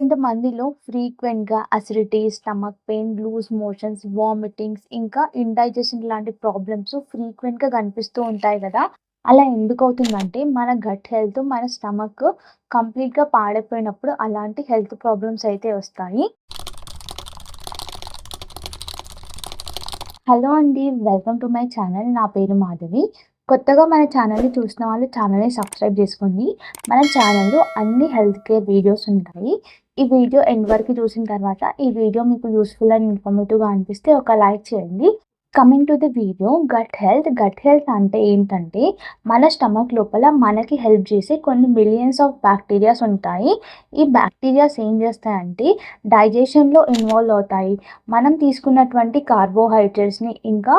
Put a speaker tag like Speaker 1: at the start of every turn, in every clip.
Speaker 1: కొంతమందిలో ఫ్రీక్వెంట్‌గా acidity, stomach pain, loose motions, vomitings ఇంకా ఇండైజెషన్ లాంటి ప్రాబ్లమ్స్ ఫ్రీక్వెంట్‌గా కనిపిస్తూ ఉంటాయి కదా అలా ఎందుకు అవుతుందంటే మన గట్ హెల్త్, మన స్టమక్ కంప్లీట్‌గా పాడైపోయినప్పుడు అలాంటి హెల్త్ ప్రాబ్లమ్స్ అయితే వస్తాయి. హలో అండి. Welcome to my channel. నా పేరు మాధవి. కొత్తగా మన ఛానల్‌ని చూసిన వాళ్ళు ఛానల్‌ని సబ్స్క్రైబ్ చేసుకోండి. మన ఛానల్‌లో అన్ని హెల్త్ కేర్ వీడియోస్ ఉంటాయి. ఈ వీడియో ఎండ్ వరకు చూసిన తర్వాత ఈ వీడియో మీకు యూస్ఫుల్ అండ్ ఇన్ఫర్మేటివ్‌గా అనిపిస్తే ఒక లైక్ చేయండి. Coming to the video gut health. Gut health అంటే ఏంటంటే మన స్టమక్ లోపల మనకి హెల్ప్ చేసే కొన్ని మిలియన్స్ ఆఫ్ బ్యాక్టీరియాస్ ఉంటాయి. ఈ బ్యాక్టీరియాస్ ఏం చేస్తాయంటే డైజెషన్‌లో ఇన్వాల్వ్ అవుతాయి. మనం తీసుకున్నటువంటి కార్బోహైడ్రేట్స్‌ని ఇంకా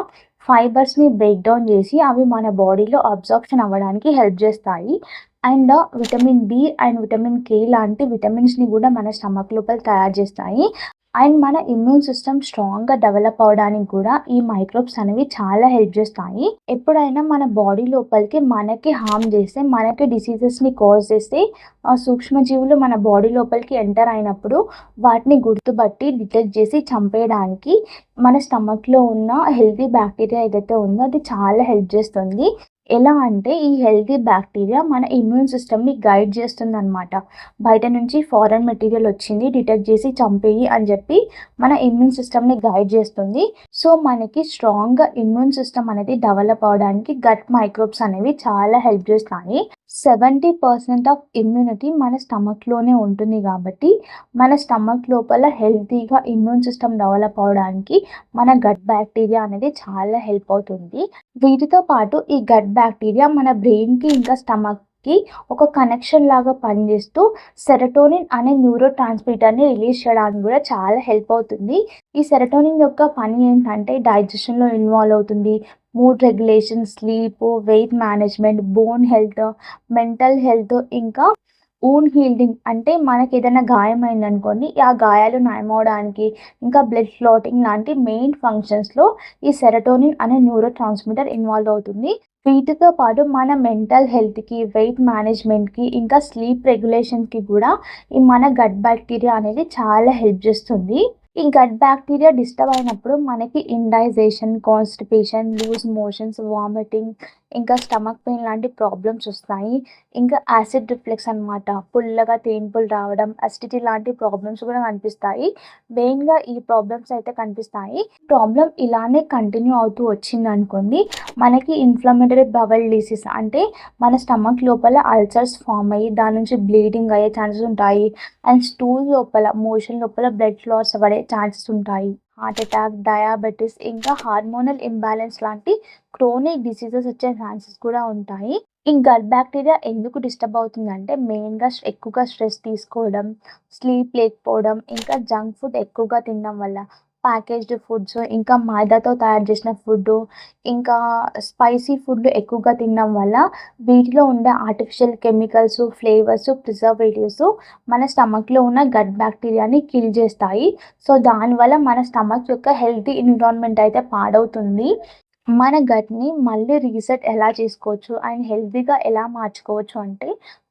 Speaker 1: ఫైబర్స్‌ని బ్రేక్ డౌన్ చేసి అవి మన బాడీలో అబ్జార్ప్షన్ అవ్వడానికి హెల్ప్ చేస్తాయి. And vitamin B and vitamin K లాంటి విటమిన్స్‌ని కూడా మన స్టమక్ లోపల తయారు చేస్తాయి. అండ్ మన ఇమ్యూన్ సిస్టమ్ స్ట్రాంగ్‌గా డెవలప్ అవ్వడానికి కూడా ఈ మైక్రోబ్స్ అనేవి చాలా హెల్ప్ చేస్తాయి. ఎప్పుడైనా మన బాడీ లోపలికి మనకి హార్మ్ చేస్తే, మనకి డిసీజెస్‌ని కాజ్ చేస్తే ఆ సూక్ష్మజీవులు మన బాడీ లోపలికి ఎంటర్ అయినప్పుడు వాటిని గుర్తుపట్టి డిటెక్ట్ చేసి చంపేయడానికి మన స్టమక్‌లో ఉన్న హెల్తీ బ్యాక్టీరియా ఏదైతే ఉందో అది చాలా హెల్ప్ చేస్తుంది. ఎలా అంటే ఈ హెల్తీ బ్యాక్టీరియా మన ఇమ్యూన్ సిస్టమ్‌ని గైడ్ చేస్తుందనమాట. బయట నుంచి ఫారెన్ మెటీరియల్ వచ్చింది డిటెక్ట్ చేసి చంపేయి అని చెప్పి మన ఇమ్యూన్ సిస్టమ్‌ని గైడ్ చేస్తుంది. సో మనకి స్ట్రాంగ్‌గా ఇమ్యూన్ సిస్టమ్ అనేది డెవలప్ అవ్వడానికి గట్ మైక్రోబ్స్ అనేవి చాలా హెల్ప్ చేస్తాయి. 70% ఆఫ్ ఇమ్యూనిటీ మన స్టమక్‌లోనే ఉంటుంది కాబట్టి మన స్టమక్ లోపల హెల్తీగా ఇమ్యూన్ సిస్టమ్ డెవలప్ అవ్వడానికి మన గట్ బ్యాక్టీరియా అనేది చాలా హెల్ప్ అవుతుంది. వీటితో పాటు ఈ గట్ బ్యాక్టీరియా మన బ్రెయిన్‌కి ఇంకా స్టమక్ స్టమక్‌కి ఒక కనెక్షన్ లాగా పనిచేస్తూ సెరటోనిన్ అనే న్యూరో ట్రాన్స్‌మిటర్‌ని రిలీజ్ చేయడానికి కూడా చాలా హెల్ప్ అవుతుంది. ఈ సెరటోనిన్ యొక్క పని ఏంటంటే డైజెషన్‌లో ఇన్వాల్వ్ అవుతుంది. Mood regulation, sleep, weight management, bone health, mental health ఇంకా ఊన్ హీల్డింగ్ అంటే మనకి ఏదైనా గాయం గాయమైందనుకోండి ఆ గాయాలు నయమవ్వడానికి ఇంకా బ్లడ్ క్లాటింగ్ లాంటి మెయిన్ ఫంక్షన్స్‌లో ఈ సెరటోనిన్ అనే న్యూరో ట్రాన్స్‌మిటర్ ఇన్వాల్వ్ అవుతుంది. వీటితో పాటు మన మెంటల్ హెల్త్‌కి, వెయిట్ మేనేజ్‌మెంట్‌కి ఇంకా స్లీప్ రెగ్యులేషన్‌కి కూడా ఈ మన గట్ బ్యాక్టీరియా అనేది చాలా హెల్ప్ చేస్తుంది. ఈ గట్ బ్యాక్టీరియా డిస్టర్బ్ అయినప్పుడు మనకి indigestion constipation, loose motions, vomiting ఇంకా స్టమక్ పెయిన్ లాంటి ప్రాబ్లమ్స్ వస్తాయి. ఇంకా యాసిడ్ రిఫ్లెక్స్ అనమాట. పుల్లగా తేన్పులు రావడం, అసిడిటీ లాంటి ప్రాబ్లమ్స్ కూడా కనిపిస్తాయి. మెయిన్‌గా ఈ ప్రాబ్లమ్స్ అయితే కనిపిస్తాయి. ప్రాబ్లమ్ ఇలానే కంటిన్యూ అవుతూ వచ్చింది అనుకోండి మనకి ఇన్‌ఫ్లమేటరీ బవల్ డిసీజ్ అంటే మన స్టమక్ లోపల అల్సర్స్ ఫామ్ అయ్యి దాని నుంచి బ్లీడింగ్ అయ్యే ఛాన్సెస్ ఉంటాయి. అండ్ స్టూల్ లోపల మోషన్ లోపల బ్లడ్ లాస్ పడే ఛాన్సెస్ ఉంటాయి. హార్ట్ అటాక్, డయాబెటిస్ ఇంకా హార్మోనల్ ఇంబ్యాలెన్స్ లాంటి క్రోనిక్ డిసీజెస్ వచ్చే ఛాన్సెస్ కూడా ఉంటాయి. ఈ గట్ బ్యాక్టీరియా ఎందుకు డిస్టర్బ్ అవుతుందంటే మెయిన్‌గా ఎక్కువగా స్ట్రెస్ తీసుకోవడం, స్లీప్ లేకపోవడం, ఇంకా జంక్ ఫుడ్ ఎక్కువగా తినడం వల్ల, ప్యాకేజ్డ్ ఫుడ్స్ ఇంకా మైదాతో తయారు చేసిన ఫుడ్డు, ఇంకా స్పైసీ ఫుడ్లు ఎక్కువగా తినడం వల్ల వీటిలో ఉండే ఆర్టిఫిషియల్ కెమికల్స్, ఫ్లేవర్స్, ప్రిజర్వేటివ్స్ మన స్టమక్‌లో ఉన్న గట్ బ్యాక్టీరియాని కిల్ చేస్తాయి. సో దానివల్ల మన స్టమక్ యొక్క హెల్తీ ఎన్విరాన్మెంట్ అయితే పాడవుతుంది. మన గట్‌ని మళ్ళీ రీసెట్ ఎలా చేసుకోవచ్చు అండ్ హెల్తీగా ఎలా మార్చుకోవచ్చు అంటే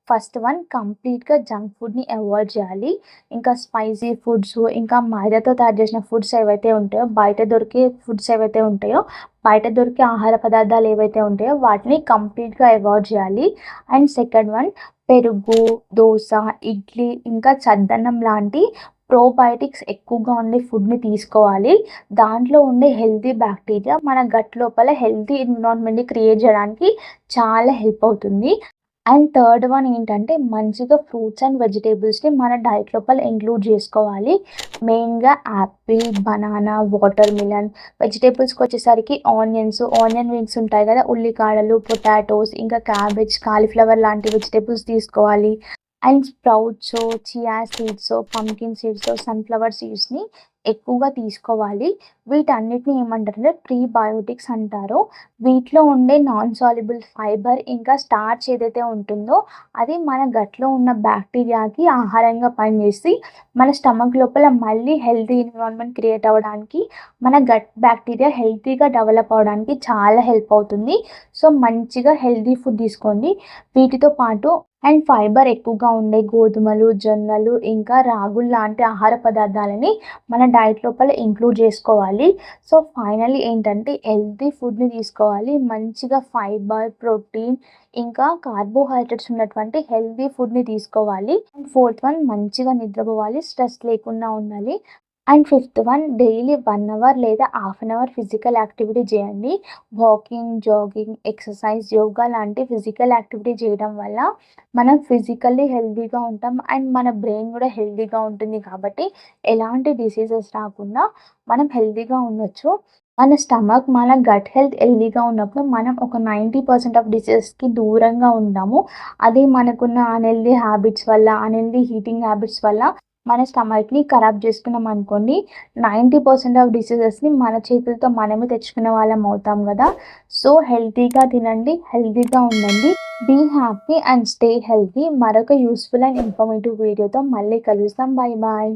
Speaker 1: ఫస్ట్ వన్ కంప్లీట్‌గా జంక్ ఫుడ్‌ని అవాయిడ్ చేయాలి. ఇంకా స్పైసీ ఫుడ్స్, ఇంకా మైదాతో తయారు చేసిన ఫుడ్స్ ఏవైతే ఉంటాయో బయట దొరికే ఫుడ్స్ ఏవైతే ఉంటాయో బయట దొరికే ఆహార పదార్థాలు ఏవైతే ఉంటాయో వాటిని కంప్లీట్‌గా అవాయిడ్ చేయాలి. అండ్ సెకండ్ వన్ పెరుగు, దోశ ఇడ్లీ ఇంకా చద్దన్నం లాంటి ప్రోబయోటిక్స్ ఎక్కువగా ఉండే ఫుడ్‌ని తీసుకోవాలి. దాంట్లో ఉండే హెల్తీ బ్యాక్టీరియా మన గట్ లోపల హెల్తీ ఎన్విరాన్మెంట్‌ని క్రియేట్ చేయడానికి చాలా హెల్ప్ అవుతుంది. అండ్ థర్డ్ వన్ ఏంటంటే మంచిగా ఫ్రూట్స్ అండ్ వెజిటేబుల్స్ని మన డైట్ లోపల ఇంక్లూడ్ చేసుకోవాలి. మెయిన్‌గా యాపిల్, బనానా, వాటర్ మిలన్, వెజిటేబుల్స్కి వచ్చేసరికి ఆనియన్స్, ఆనియన్ రింగ్స్ ఉంటాయి కదా! ఉల్లికాడలు, పొటాటోస్ ఇంకా క్యాబేజ్, కాలీఫ్లవర్ లాంటి వెజిటేబుల్స్ తీసుకోవాలి. And sprouts, chia seeds, pumpkin seeds, sunflower సీడ్స్‌ని ఎక్కువగా తీసుకోవాలి. వీటన్నిటిని ఏమంటారంటే ప్రీబయోటిక్స్ అంటారు. వీటిలో ఉండే నాన్ సాల్యుబుల్ ఫైబర్ ఇంకా స్టార్చ్ ఏదైతే ఉంటుందో అది మన గట్లో ఉన్న బ్యాక్టీరియాకి ఆహారంగా పనిచేసి మన స్టమక్ లోపల మళ్ళీ హెల్తీ ఎన్విరాన్మెంట్ క్రియేట్ అవ్వడానికి మన గట్ బ్యాక్టీరియా హెల్తీగా డెవలప్ అవ్వడానికి చాలా హెల్ప్ అవుతుంది. సో మంచిగా హెల్తీ ఫుడ్ తీసుకోండి. వీటితో పాటు అండ్ ఫైబర్ ఎక్కువగా ఉండే గోధుమలు జొన్నలు ఇంకా రాగులు లాంటి ఆహార పదార్థాలని మన డైట్ లోపల ఇంక్లూడ్ చేసుకోవాలి. సో ఫైనల్లీ ఏంటంటే హెల్తీ ఫుడ్ని తీసుకోవాలి. మంచిగా ఫైబర్ ప్రోటీన్ ఇంకా కార్బోహైడ్రేట్స్ ఉన్నటువంటి హెల్తీ ఫుడ్ని తీసుకోవాలి. అండ్ ఫోర్త్ వన్ మంచిగా నిద్రపోవాలి స్ట్రెస్ లేకుండా ఉండాలి. And fifth one daily one hour లేదా half an hour physical activity చేయండి. వాకింగ్ జాగింగ్ ఎక్సర్సైజ్ యోగా లాంటి ఫిజికల్ యాక్టివిటీ చేయడం వల్ల మనం ఫిజికల్లీ హెల్తీగా ఉంటాం అండ్ మన బ్రెయిన్ కూడా హెల్తీగా ఉంటుంది కాబట్టి ఎలాంటి డిసీజెస్ రాకుండా మనం హెల్తీగా ఉండొచ్చు. మన స్టమక్ మన గట్ హెల్త్ హెల్దీగా ఉన్నప్పుడు మనం ఒక నైంటీ పర్సెంట్ ఆఫ్ డిసీజెస్కి దూరంగా ఉంటాము. అది మనకున్న అన్హెల్దీ హ్యాబిట్స్ వల్ల అన్హెల్దీ హీటింగ్ హ్యాబిట్స్ వల్ల మన స్టమక్ని ఖరాబ్ చేసుకున్నాం అనుకోండి నైంటీ పర్సెంట్ ఆఫ్ డిసీజెస్ని మన చేతులతో మనమే తెచ్చుకునే వాళ్ళం అవుతాం కదా. సో హెల్తీగా తినండి హెల్తీగా ఉండండి be happy and stay healthy. మరొక యూస్ఫుల్ అండ్ ఇన్ఫర్మేటివ్ వీడియోతో మళ్ళీ కలుస్తాం బాయ్ బాయ్